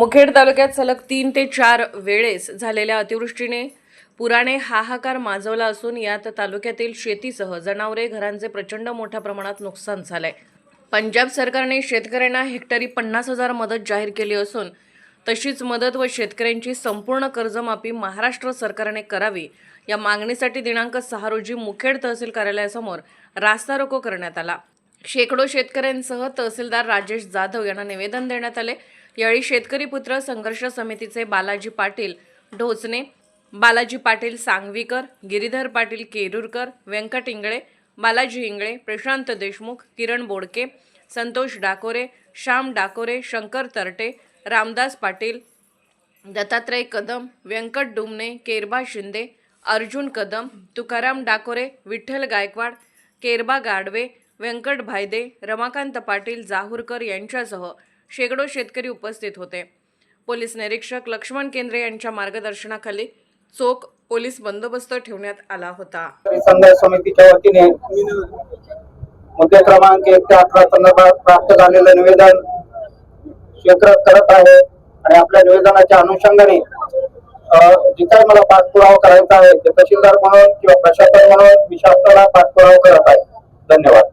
मुखेड तालुक्यात सलग तीन ते चार वेळेस झालेल्या अतिवृष्टीने पुराने हाहाकार माजवला असून यात तालुक्यातील शेतीसह जनावरे घरांचे प्रचंड मोठ्या प्रमाणात नुकसान झालंय. पंजाब सरकारने शेतकऱ्यांना हेक्टरी पन्नास हजार मदत जाहीर केली असून तशीच मदत व शेतकऱ्यांची संपूर्ण कर्जमाफी महाराष्ट्र सरकारने करावी या मागणीसाठी दिनांक सहा रोजी मुखेड तहसील कार्यालयासमोर रास्ता रोको करण्यात आला. शेकडो शेतकऱ्यांसह तहसीलदार राजेश जाधव यांना निवेदन देण्यात आले. यावेळी शेतकरी पुत्र संघर्ष समितीचे बालाजी पाटील ढोचणे बालाजी पाटील सांगवीकर गिरीधर पाटील केरूरकर व्यंकट इंगळे बालाजी इंगळे प्रशांत देशमुख किरण बोडके संतोष डाकोरे श्याम डाकोरे शंकर तरटे रामदास पाटील दत्तात्रय कदम व्यंकट डुमणे केरबा शिंदे अर्जुन कदम तुकाराम डाकोरे विठ्ठल गायकवाड केरबा गाडवे व्यंकट भायदे रमाकांत पाटील जाहूरकर यांच्यासह शेकडो शेतकरी उपस्थित होते. पोलीस निरीक्षक लक्ष्मण केंद्रे यांच्या मार्गदर्शनाखाली चोख पोलीस बंदोबस्त ठेवण्यात आला होता. समितीच्या वतीने मुद्दे क्रमांक एक ते अठरा संदर्भात प्राप्त झालेलं निवेदन स्वीकार करत आहे आणि आपल्या निवेदनाच्या अनुषंगाने अं, जे काही मला पाठपुरावा करायचा आहे ते तहसीलदार म्हणून किंवा प्रशासन म्हणून मी शासनाला पाठपुरावा करत आहे. धन्यवाद.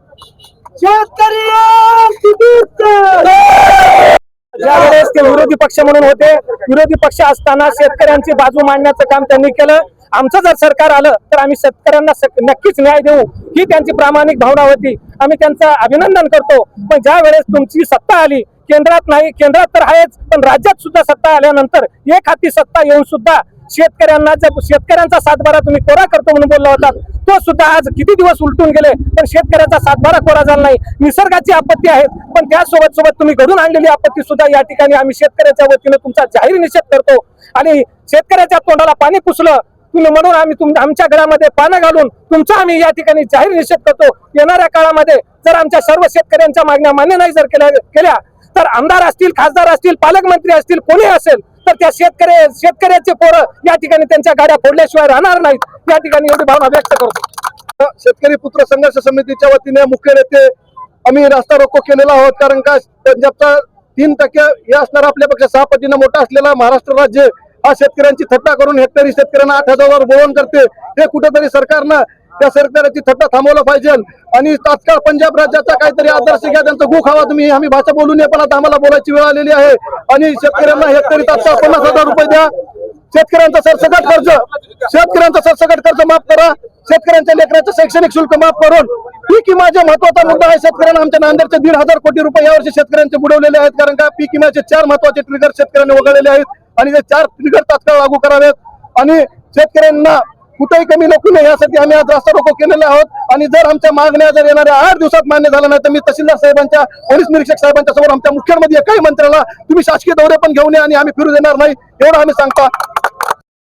ज्यावेळेस ते विरोधी पक्ष म्हणून होते. विरोधी पक्ष असताना शेतकऱ्यांची बाजू मांडण्याचं काम त्यांनी केलं. आमचं जर सरकार आलं तर आम्ही शेतकऱ्यांना नक्कीच न्याय देऊ. ही त्यांची प्रामाणिक भावना होती. आम्ही त्यांचं अभिनंदन करतो. पण ज्या वेळेस तुमची सत्ता आली केंद्रात नाही केंद्रात तर आहेच पण राज्यात सुद्धा सत्ता आल्यानंतर एक हाती सत्ता येऊन सुद्धा शेतकऱ्यांना जर शेतकऱ्यांचा सातबारा तुम्ही कोरा करतो म्हणून बोलला होता. तो सुद्धा आज किती दिवस उलटून गेले पण शेतकऱ्याचा सातबारा कोरा झाला नाही. निसर्गाची आपत्ती आहे पण त्यासोबत सोबत तुम्ही घडून आणलेली आपत्ती सुद्धा या ठिकाणी आम्ही शेतकऱ्याच्या वतीने तुमचा जाहीर निषेध करतो. आणि शेतकऱ्याच्या तोंडाला पाणी पुसलं तुम्ही म्हणून आम्ही तुम आमच्या घरामध्ये पानं घालून तुमचा आम्ही या ठिकाणी जाहीर निषेध करतो. येणाऱ्या काळामध्ये जर आमच्या सर्व शेतकऱ्यांच्या मागण्या मान्य नाही जर केल्या केल्या तर आमदार असतील खासदार असतील पालकमंत्री असतील कोणी असेल तर त्या शेतकरी शेतकऱ्याचे पोरं या ठिकाणी त्यांच्या गाड्या फोडल्याशिवाय राहणार नाहीत. या ठिकाणी एवढी भावना व्यक्त करतो शेतकरी पुत्र संघर्ष समितीच्या वतीने मुख्य नेते आम्ही रास्ता रोको केलेला आहोत कारण का पंजाबचा तीन टक्के हे असणारा आपल्यापेक्षा सहा पटीनं मोठा असलेला महाराष्ट्र राज्य हा शेतकऱ्यांची थट्टा करून हेक्टरी शेतकऱ्यांना आठ हजार बोलवून करते. हे कुठेतरी सरकारनं त्या सरकारची थट्टा थांबवलं पाहिजे. आणि तात्काळ पंजाब राज्याचा काहीतरी आदर्श घ्या त्यांचं गु खावा तुम्ही आम्ही भाषा बोलू नये पण आता आम्हाला बोलायची वेळ आलेली आहे. आणि शेतकऱ्यांना हेक्टरी तात्काळ पन्नास हजार रुपये द्या. शेतकऱ्यांचा सरसकट कर्ज शेतकऱ्यांचा सरसकट कर्ज माफ करा. शेतकऱ्यांच्या लेकरांचं शैक्षणिक शुल्क माफ करून. पीक विमाचा महत्त्वाचा मुद्दा आहे शेतकऱ्यांना आमच्या नांदेडचे दीड हजार कोटी रुपये यावर्षी शेतकऱ्यांचे बुडवलेले आहेत. कारण का पीक विम्याचे चार महत्त्वाचे ट्रिगर शेतकऱ्यांनी वगळलेले आहेत. आणि ते चार ट्रिगर तात्काळ लागू करावेत. आणि शेतकऱ्यांना कुठेही कमी नको नये यासाठी आम्ही आज रास्ता रोको केलेले आहोत. आणि जर आमच्या मागण्या जर येणाऱ्या आठ दिवसात मान्य झाल्या नाही तर मी तहसीलदार साहेबांच्या पोलीस निरीक्षक साहेबांच्या समोर आमच्या मुख्यमंत्री एकाही मंत्र्याला तुम्ही शासकीय दौरे पण घेऊन या आणि आम्ही फिरू देणार नाही एवढं आम्ही सांगता.